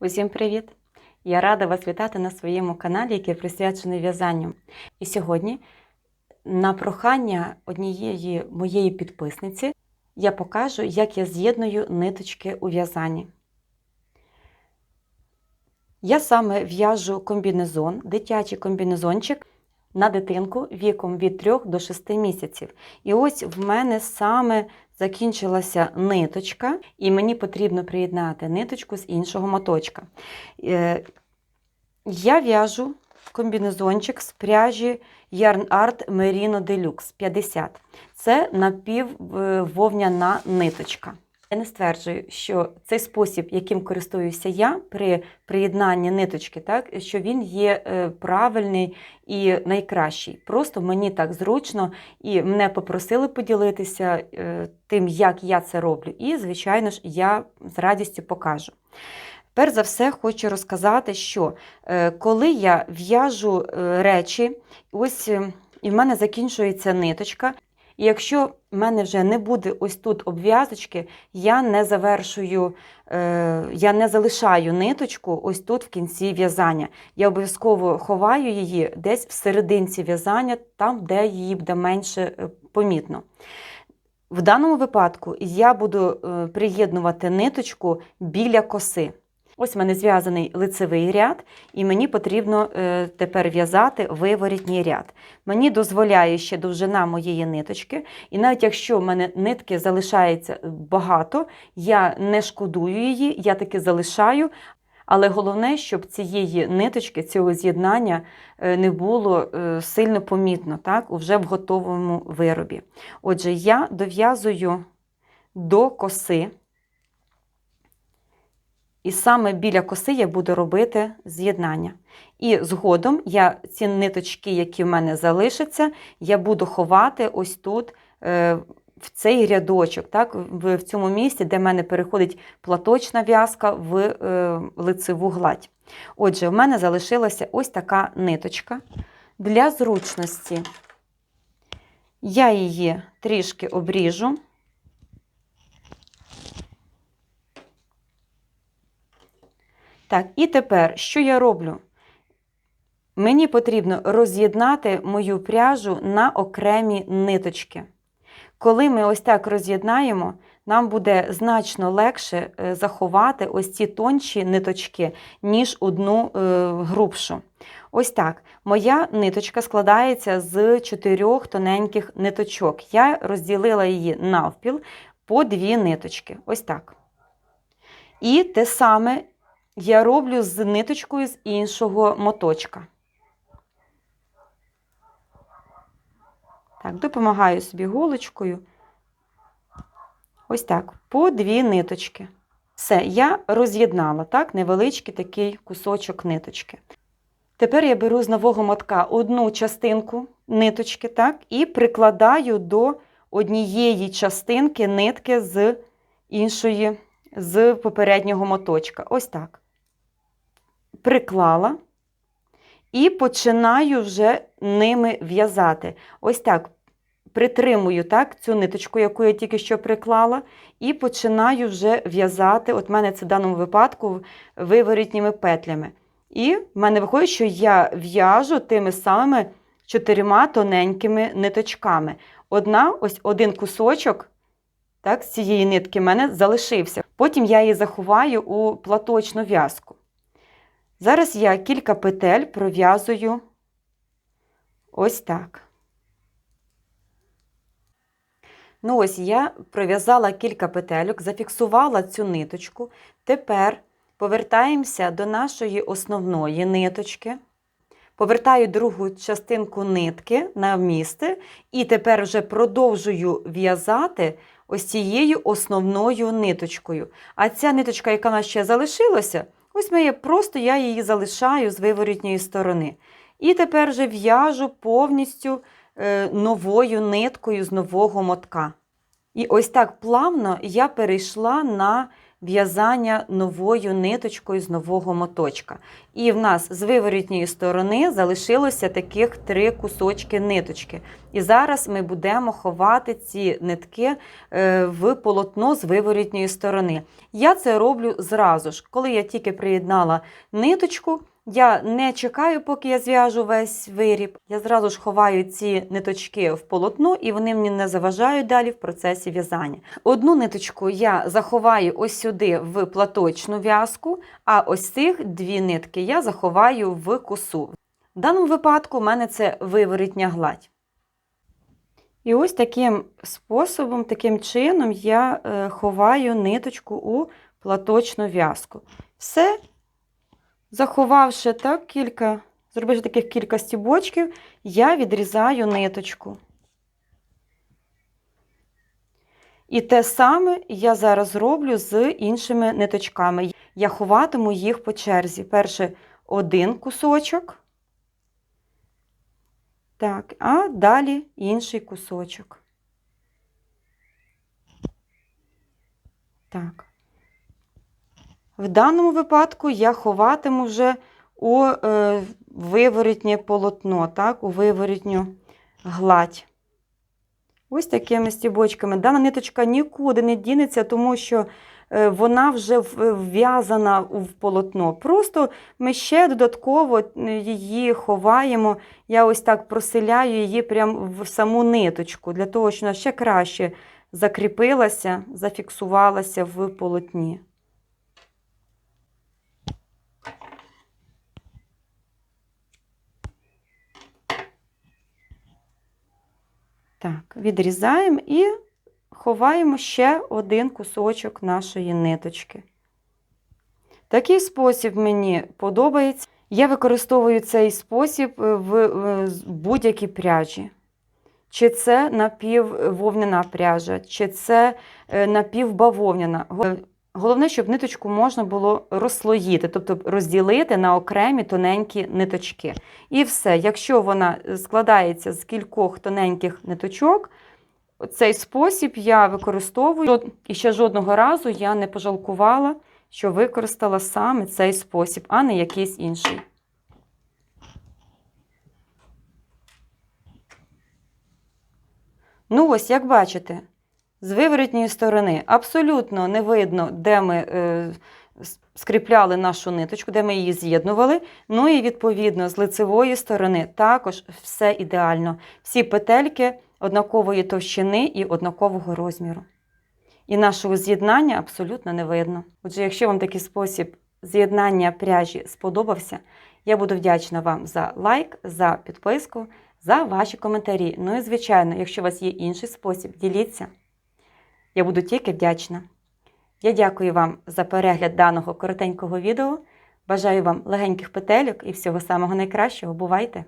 Усім привіт! Я рада вас вітати на своєму каналі, який присвячений в'язанню. І сьогодні, на прохання однієї моєї підписниці, я покажу, як я з'єдную ниточки у в'язанні. Я саме в'яжу комбінезон, дитячий комбінезончик на дитинку віком від 3 до 6 місяців. І ось в мене саме закінчилася ниточка, і мені потрібно приєднати ниточку з іншого моточка. Е, Я в'яжу комбінезончик з пряжі Yarn Art Merino Deluxe 50. Це напіввовняна ниточка. Я не стверджую, що цей спосіб, яким користуюся я при приєднанні ниточки, так, що він є е, правильний і найкращий. Просто мені так зручно, і мене попросили поділитися е, тим, як я це роблю. І, звичайно ж, я з радістю покажу. Перш за все, хочу розказати, що е, коли я в'яжу речі, ось е, і в мене закінчується ниточка. І якщо в мене вже не буде ось тут обв'язочки, я не завершую, е, я не залишаю ниточку ось тут в кінці в'язання. Я обов'язково ховаю її десь в серединці в'язання, там, де її буде менше е, помітно. В даному випадку я буду е, приєднувати ниточку біля коси. Ось в мене зв'язаний лицевий ряд, і мені потрібно е, тепер в'язати виворітній ряд. Мені дозволяє ще довжина моєї ниточки, і навіть якщо в мене нитки залишається багато, я не шкодую її, я таки залишаю. Але головне, щоб цієї ниточки, цього з'єднання е, не було е, сильно помітно так, вже в готовому виробі. Отже, я дов'язую до коси. І саме біля коси я буду робити з'єднання. І згодом я ці ниточки, які в мене залишаться, я буду ховати ось тут е, в цей рядочок, так, в, цьому місці, де в мене переходить платочна в'язка в е, лицеву гладь. Отже, в мене залишилася ось така ниточка. Для зручності я її трішки обріжу. Так, і тепер, що я роблю? Мені потрібно роз'єднати мою пряжу на окремі ниточки. Коли ми ось так роз'єднаємо, нам буде значно легше е, заховати ось ці тонші ниточки, ніж одну е, грубшу. Ось так. Моя ниточка складається з чотирьох тоненьких ниточок. Я розділила її навпіл по дві ниточки. Ось так. І те саме я роблю з ниточкою з іншого моточка. Так, допомагаю собі голочкою. Ось так, по дві ниточки. Все, я роз'єднала так, невеличкий такий кусочок ниточки. Тепер я беру з нового мотка одну частинку ниточки, так, і прикладаю до однієї частинки нитки з іншої, з попереднього моточка. Ось так приклала і починаю вже ними в'язати. Ось так. Притримую так, цю ниточку, яку я тільки що приклала, і починаю вже в'язати. От в мене це в даному випадку виворітніми петлями. І в мене виходить, що я в'яжу тими самими чотирма тоненькими ниточками. Одна, ось один кусочок так, з цієї нитки в мене залишився. Потім я її заховаю у платочну в'язку. Зараз я кілька петель пров'язую ось так. Ну, ось я пров'язала кілька петельок, зафіксувала цю ниточку. Тепер повертаємося до нашої основної ниточки. Повертаю другу частинку нитки на місце, і тепер вже продовжую в'язати ось цією основною ниточкою. А ця ниточка, яка в нас ще залишилася, Ось моє, просто я її залишаю з виворітньої сторони. І тепер вже в'яжу повністю е, новою ниткою з нового мотка. І ось так плавно я перейшла на в'язання новою ниточкою з нового моточка. І в нас з виворітньої сторони залишилося таких три кусочки ниточки. І зараз ми будемо ховати ці нитки е, в полотно з виворітньої сторони. Я це роблю зразу ж. Коли я тільки приєднала ниточку, я не чекаю, поки я зв'яжу весь виріб. Я зразу ж ховаю ці ниточки в полотно, і вони мені не заважають далі в процесі в'язання. Одну ниточку я заховаю ось сюди в платочну в'язку, а ось цих дві нитки я заховаю в косу. В даному випадку у мене це виворітня гладь. І ось таким способом, таким чином я е, ховаю ниточку у платочну в'язку. Все, заховавши так кілька, зробивши таких кілька стібочків, я відрізаю ниточку. І те саме я зараз роблю з іншими ниточками. Я ховатиму їх по черзі. Перше один кусочок. Так, а далі інший кусочок. Так. В даному випадку я ховатиму вже у е, виворітнє полотно, так, у виворітню гладь. Ось такими стібочками. Дана ниточка нікуди не дінеться, тому що е, вона вже вв'язана в полотно. Просто ми ще додатково її ховаємо. Я ось так проселяю її прямо в саму ниточку, для того, щоб вона ще краще закріпилася, зафіксувалася в полотні. Так, відрізаємо і ховаємо ще один кусочок нашої ниточки. Такий спосіб мені подобається. Я використовую цей спосіб е, в е, будь-якій пряжі. Чи це напіввовняна пряжа, чи це е, напівбавовняна. Го- Головне, щоб ниточку можна було розслоїти, тобто розділити на окремі тоненькі ниточки. І все. Якщо вона складається з кількох тоненьких ниточок, цей спосіб я використовую. І ще жодного разу я не пожалкувала, що використала саме цей спосіб, а не якийсь інший. Ну, ось, як бачите, з виворотньої сторони абсолютно не видно, де ми е, скріпляли нашу ниточку, де ми її з'єднували. Ну і відповідно з лицевої сторони також все ідеально. Всі петельки однакової товщини і однакового розміру. І нашого з'єднання абсолютно не видно. Отже, якщо вам такий спосіб з'єднання пряжі сподобався, я буду вдячна вам за лайк, за підписку, за ваші коментарі. Ну і звичайно, якщо у вас є інший спосіб, діліться. Я буду тільки вдячна. Я дякую вам за перегляд даного коротенького відео. Бажаю вам легеньких петельок і всього самого найкращого. Бувайте!